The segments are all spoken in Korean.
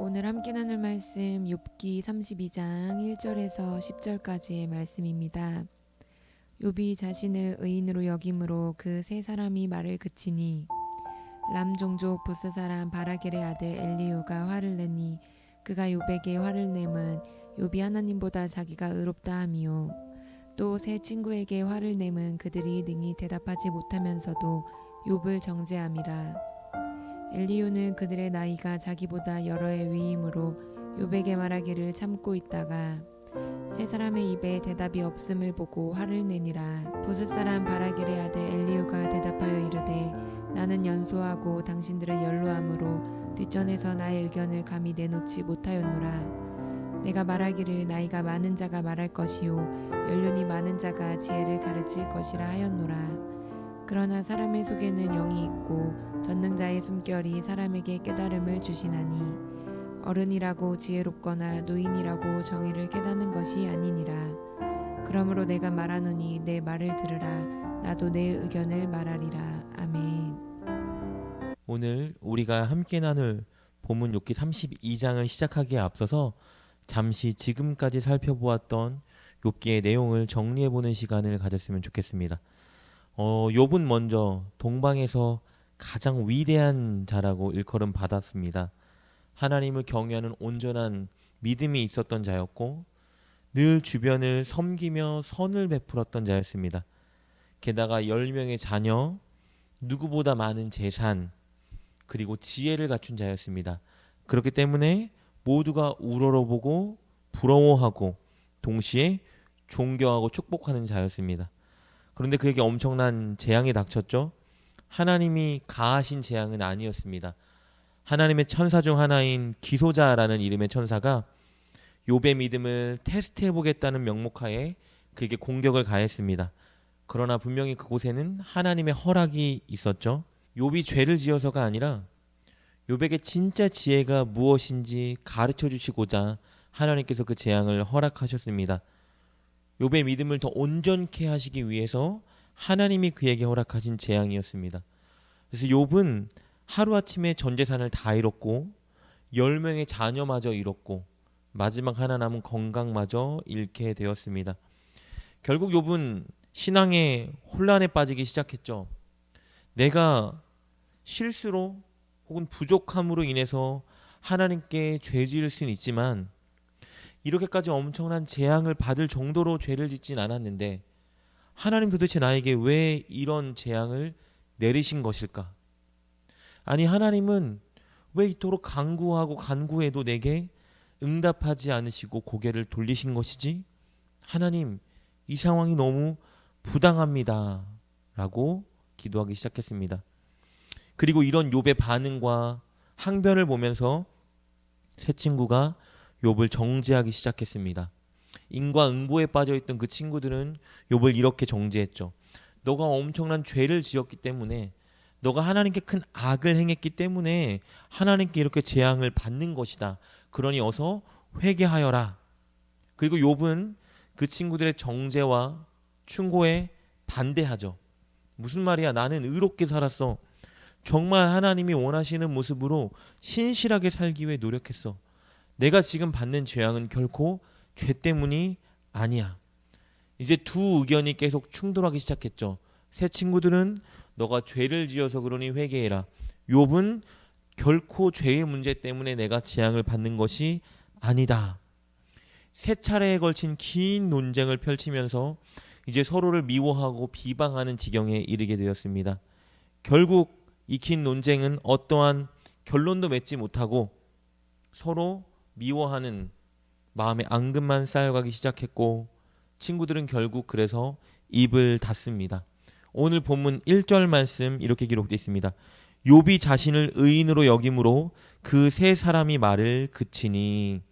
오늘 함께 나눌 말씀 욥기 32장 1절에서 10절까지의 말씀입니다. 욥이 자신을 의인으로 여김으로 그 세 사람이 말을 그치니 람 종족 부스 사람 바라겔의 아들 엘리우가 화를 내니 그가 욥에게 화를 내면 욥이 하나님보다 자기가 의롭다 함이요 또 세 친구에게 화를 내면 그들이 능히 대답하지 못하면서도 욥을 정죄함이라 엘리우는 그들의 나이가 자기보다 여러 해 위임으로 욥에게 말하기를 참고 있다가 세 사람의 입에 대답이 없음을 보고 화를 내니라. 부스 사람 바라겔의 아들 엘리우가 대답하여 이르되 나는 연소하고 당신들은 연로함으로 뒷전에서 나의 의견을 감히 내놓지 못하였노라. 내가 말하기를 나이가 많은 자가 말할 것이요 연륜이 많은 자가 지혜를 가르칠 것이라 하였노라. 그러나 사람의 속에는 영이 있고 전능자의 숨결이 사람에게 깨달음을 주시나니 어른이라고 지혜롭거나 노인이라고 정의를 깨닫는 것이 아니니라. 그러므로 내가 말하노니 내 말을 들으라. 나도 내 의견을 말하리라. 아멘. 오늘 우리가 함께 나눌 본문 욥기 32장을 시작하기에 앞서서 잠시 지금까지 살펴보았던 욥기의 내용을 정리해 보는 시간을 가졌으면 좋겠습니다. 어, 욥은 먼저 동방에서 가장 위대한 자라고 일컬음 받았습니다. 하나님을 경외하는 온전한 믿음이 있었던 자였고 늘 주변을 섬기며 선을 베풀었던 자였습니다. 게다가 10명의 자녀, 누구보다 많은 재산, 그리고 지혜를 갖춘 자였습니다. 그렇기 때문에 모두가 우러러보고 부러워하고 동시에 존경하고 축복하는 자였습니다. 그런데 그에게 엄청난 재앙이 닥쳤죠. 하나님이 가하신 재앙은 아니었습니다. 하나님의 천사 중 하나인 기소자라는 이름의 천사가 욥의 믿음을 테스트해 보겠다는 명목하에 그에게 공격을 가했습니다. 그러나 분명히 그곳에는 하나님의 허락이 있었죠. 욥이 죄를 지어서가 아니라 욥에게 진짜 지혜가 무엇인지 가르쳐 주시고자 하나님께서 그 재앙을 허락하셨습니다. 욥의 믿음을 더 온전케 하시기 위해서 하나님이 그에게 허락하신 재앙이었습니다. 그래서 욥은 하루아침에 전 재산을 다 잃었고 열 명의 자녀마저 잃었고 마지막 하나 남은 건강마저 잃게 되었습니다. 결국 욥은 신앙의 혼란에 빠지기 시작했죠. 내가 실수로 혹은 부족함으로 인해서 하나님께 죄 지을 수는 있지만 이렇게까지 엄청난 재앙을 받을 정도로 죄를 짓진 않았는데 하나님 도대체 나에게 왜 이런 재앙을 내리신 것일까? 아니 하나님은 왜 이토록 강구하고 간구해도 내게 응답하지 않으시고 고개를 돌리신 것이지? 하나님 이 상황이 너무 부당합니다. 라고 기도하기 시작했습니다. 그리고 이런 욥의 반응과 항변을 보면서 새 친구가 욥을 정죄하기 시작했습니다. 인과응보에 빠져 있던 그 친구들은 욥을 이렇게 정죄했죠. 너가 엄청난 죄를 지었기 때문에 너가 하나님께 큰 악을 행했기 때문에 하나님께 이렇게 재앙을 받는 것이다. 그러니 어서 회개하여라. 그리고 욥은 그 친구들의 정죄와 충고에 반대하죠. 무슨 말이야? 나는 의롭게 살았어. 정말 하나님이 원하시는 모습으로 신실하게 살기 위해 노력했어. 내가 지금 받는 재앙은 결코 죄 때문이 아니야. 이제 두 의견이 계속 충돌하기 시작했죠. 새 친구들은 너가 죄를 지어서 그러니 회개해라. 욥은 결코 죄의 문제 때문에 내가 재앙을 받는 것이 아니다. 세 차례에 걸친 긴 논쟁을 펼치면서 이제 서로를 미워하고 비방하는 지경에 이르게 되었습니다. 결국 이 긴 논쟁은 어떠한 결론도 맺지 못하고 서로 미워하는 마음의 앙금만 쌓여가기 시작했고 친구들은 결국 그래서 입을 닫습니다. 오늘 본문 1절 말씀 이렇게 기록되어 있습니다. 욥이 자신을 의인으로 여김으로 그 세 사람이 말을 그치니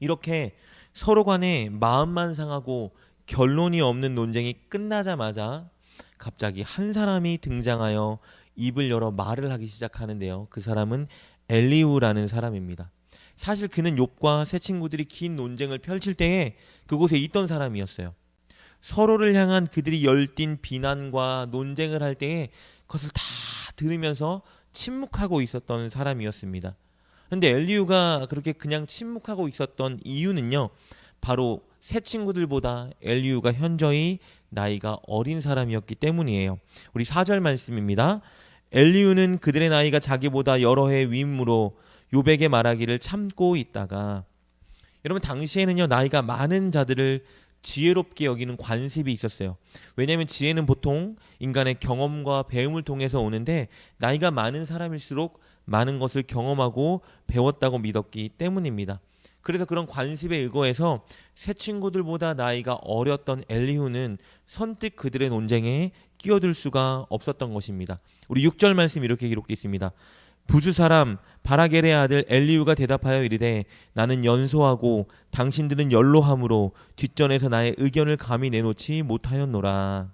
이렇게 서로 간에 마음만 상하고 결론이 없는 논쟁이 끝나자마자 갑자기 한 사람이 등장하여 입을 열어 말을 하기 시작하는데요. 그 사람은 엘리우라는 사람입니다. 사실 그는 욥과 세 친구들이 긴 논쟁을 펼칠 때에 그곳에 있던 사람이었어요. 서로를 향한 그들이 열띤 비난과 논쟁을 할 때에 그것을 다 들으면서 침묵하고 있었던 사람이었습니다. 근데 엘리우가 그렇게 그냥 침묵하고 있었던 이유는요. 바로 새 친구들보다 엘리우가 현저히 나이가 어린 사람이었기 때문이에요. 우리 4절 말씀입니다. 엘리우는 그들의 나이가 자기보다 여러 해 위임으로 요백의 말하기를 참고 있다가 여러분 당시에는요 나이가 많은 자들을 지혜롭게 여기는 관습이 있었어요. 왜냐하면 지혜는 보통 인간의 경험과 배움을 통해서 오는데 나이가 많은 사람일수록 많은 것을 경험하고 배웠다고 믿었기 때문입니다. 그래서 그런 관습에 의거해서 새 친구들보다 나이가 어렸던 엘리후는 선뜻 그들의 논쟁에 끼어들 수가 없었던 것입니다. 우리 6절 말씀 이렇게 기록되어 있습니다. 부수 사람 바라겔의 아들 엘리우가 대답하여 이르되 나는 연소하고 당신들은 연로함으로 뒷전에서 나의 의견을 감히 내놓지 못하였노라.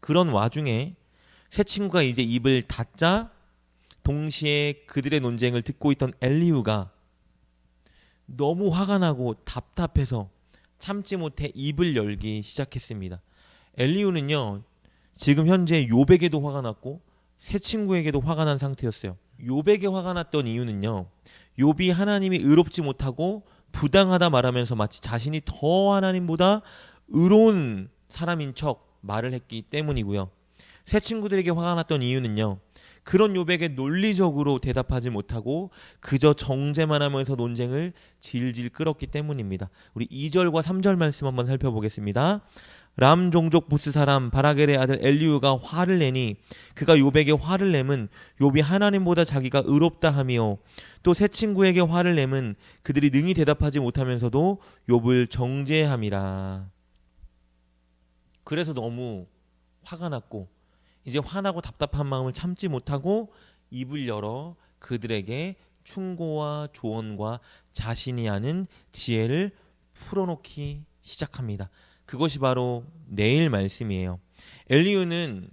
그런 와중에 새 친구가 이제 입을 닫자 동시에 그들의 논쟁을 듣고 있던 엘리우가 너무 화가 나고 답답해서 참지 못해 입을 열기 시작했습니다. 엘리우는요 지금 현재 요백에도 화가 났고 새 친구에게도 화가 난 상태였어요. 요백에 화가 났던 이유는요. 욥이 하나님이 의롭지 못하고 부당하다 말하면서 마치 자신이 더 하나님보다 의로운 사람인 척 말을 했기 때문이고요. 새 친구들에게 화가 났던 이유는요. 그런 요백에 논리적으로 대답하지 못하고 그저 정죄만 하면서 논쟁을 질질 끌었기 때문입니다. 우리 2절과 3절 말씀 한번 살펴보겠습니다. 람 종족 부스 사람 바라겔의 아들 엘리우가 화를 내니 그가 요백에 화를 내면 욥이 하나님보다 자기가 의롭다 하며 또 새 친구에게 화를 내면 그들이 능히 대답하지 못하면서도 욥을 정죄함이라. 그래서 너무 화가 났고 이제 화나고 답답한 마음을 참지 못하고 입을 열어 그들에게 충고와 조언과 자신이 아는 지혜를 풀어놓기 시작합니다. 그것이 바로 내일 말씀이에요. 엘리우는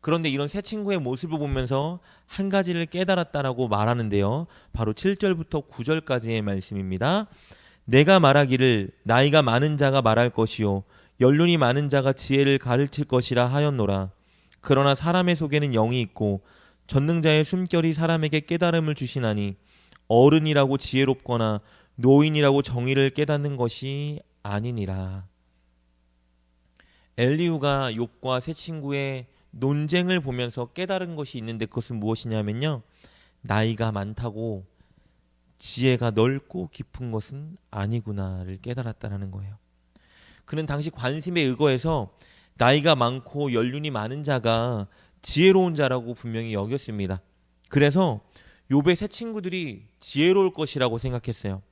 그런데 이런 새 친구의 모습을 보면서 한 가지를 깨달았다라고 말하는데요. 바로 7절부터 9절까지의 말씀입니다. 내가 말하기를 나이가 많은 자가 말할 것이요 연륜이 많은 자가 지혜를 가르칠 것이라 하였노라. 그러나 사람의 속에는 영이 있고 전능자의 숨결이 사람에게 깨달음을 주시나니 어른이라고 지혜롭거나 노인이라고 정의를 깨닫는 것이 아니니라. 엘리우가 욥과 새 친구의 논쟁을 보면서 깨달은 것이 있는데 그것은 무엇이냐면요. 나이가 많다고 지혜가 넓고 깊은 것은 아니구나를 깨달았다라는 거예요. 그는 당시 관심에 의거해서 나이가 많고 연륜이 많은 자가 지혜로운 자라고 분명히 여겼습니다. 그래서 욥의 새 친구들이 지혜로울 것이라고 생각했어요.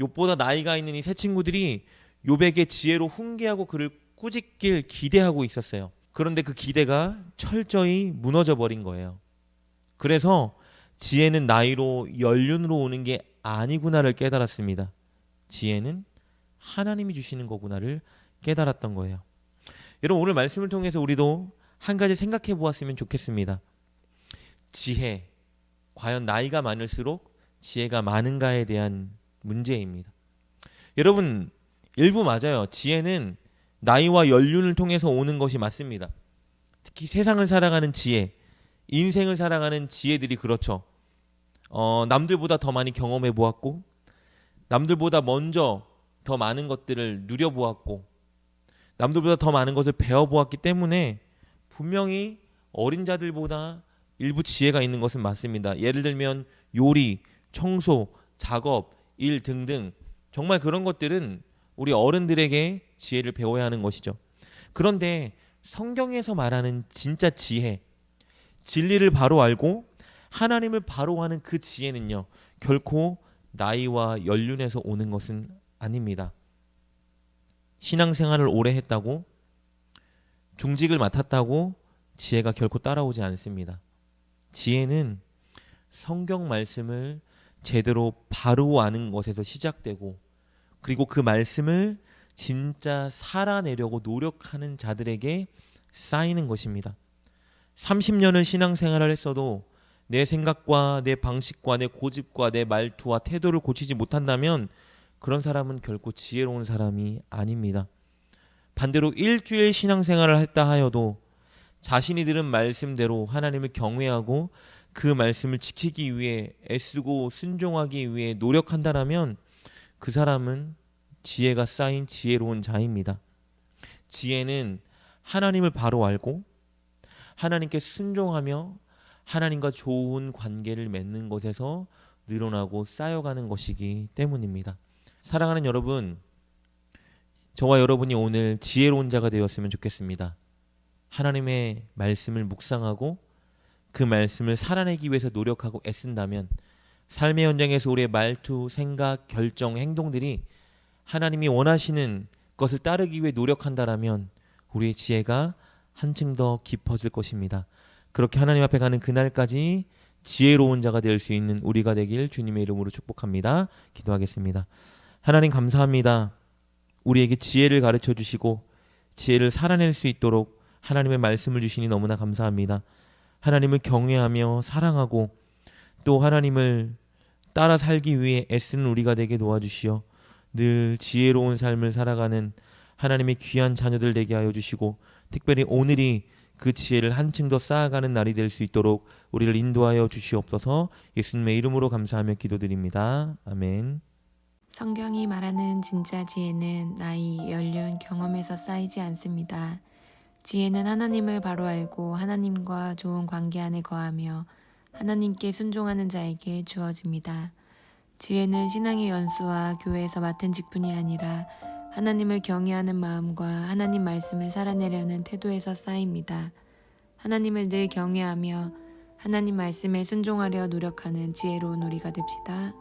욥보다 나이가 있는 이새 친구들이 욥에게 지혜로 훈계하고 그를 꾸짖길 기대하고 있었어요. 그런데 그 기대가 철저히 무너져 버린 거예요. 그래서 지혜는 나이로 연륜으로 오는 게 아니구나를 깨달았습니다. 지혜는 하나님이 주시는 거구나를 깨달았던 거예요. 여러분 오늘 말씀을 통해서 우리도 한 가지 생각해 보았으면 좋겠습니다. 지혜 과연 나이가 많을수록 지혜가 많은가에 대한 문제입니다. 여러분 일부 맞아요. 지혜는 나이와 연륜을 통해서 오는 것이 맞습니다. 특히 세상을 살아가는 지혜, 인생을 살아가는 지혜들이 그렇죠. 어, 남들보다 더 많이 경험해 보았고, 남들보다 먼저 더 많은 것들을 누려 보았고, 남들보다 더 많은 것을 배워 보았기 때문에 분명히 어린 자들보다 일부 지혜가 있는 것은 맞습니다. 예를 들면 요리, 청소, 작업, 일 등등 정말 그런 것들은 우리 어른들에게 지혜를 배워야 하는 것이죠. 그런데 성경에서 말하는 진짜 지혜, 진리를 바로 알고 하나님을 바로 하는 그 지혜는요, 결코 나이와 연륜에서 오는 것은 아닙니다. 신앙생활을 오래 했다고 중직을 맡았다고 지혜가 결코 따라오지 않습니다. 지혜는 성경 말씀을 제대로 바로 아는 것에서 시작되고 그리고 그 말씀을 진짜 살아내려고 노력하는 자들에게 쌓이는 것입니다. 30년을 신앙생활을 했어도 내 생각과 내 방식과 내 고집과 내 말투와 태도를 고치지 못한다면 그런 사람은 결코 지혜로운 사람이 아닙니다. 반대로 일주일 신앙생활을 했다 하여도 자신이 들은 말씀대로 하나님을 경외하고 그 말씀을 지키기 위해 애쓰고 순종하기 위해 노력한다라면 그 사람은 지혜가 쌓인 지혜로운 자입니다. 지혜는 하나님을 바로 알고 하나님께 순종하며 하나님과 좋은 관계를 맺는 것에서 늘어나고 쌓여가는 것이기 때문입니다. 사랑하는 여러분, 저와 여러분이 오늘 지혜로운 자가 되었으면 좋겠습니다. 하나님의 말씀을 묵상하고 그 말씀을 살아내기 위해서 노력하고 애쓴다면 삶의 현장에서 우리의 말투, 생각, 결정, 행동들이 하나님이 원하시는 것을 따르기 위해 노력한다라면 우리의 지혜가 한층 더 깊어질 것입니다. 그렇게 하나님 앞에 가는 그날까지 지혜로운 자가 될 수 있는 우리가 되길 주님의 이름으로 축복합니다. 기도하겠습니다. 하나님 감사합니다. 우리에게 지혜를 가르쳐 주시고 지혜를 살아낼 수 있도록 하나님의 말씀을 주시니 너무나 감사합니다. 하나님을 경외하며 사랑하고 또 하나님을 따라 살기 위해 애쓰는 우리가 되게 도와주시어 늘 지혜로운 삶을 살아가는 하나님의 귀한 자녀들 되게 하여 주시고 특별히 오늘이 그 지혜를 한층 더 쌓아가는 날이 될 수 있도록 우리를 인도하여 주시옵소서 예수님의 이름으로 감사하며 기도드립니다. 아멘. 성경이 말하는 진짜 지혜는 나이, 연륜, 경험에서 쌓이지 않습니다. 지혜는 하나님을 바로 알고 하나님과 좋은 관계 안에 거하며 하나님께 순종하는 자에게 주어집니다. 지혜는 신앙의 연수와 교회에서 맡은 직분이 아니라 하나님을 경외하는 마음과 하나님 말씀을 살아내려는 태도에서 쌓입니다. 하나님을 늘 경외하며 하나님 말씀에 순종하려 노력하는 지혜로운 우리가 됩시다.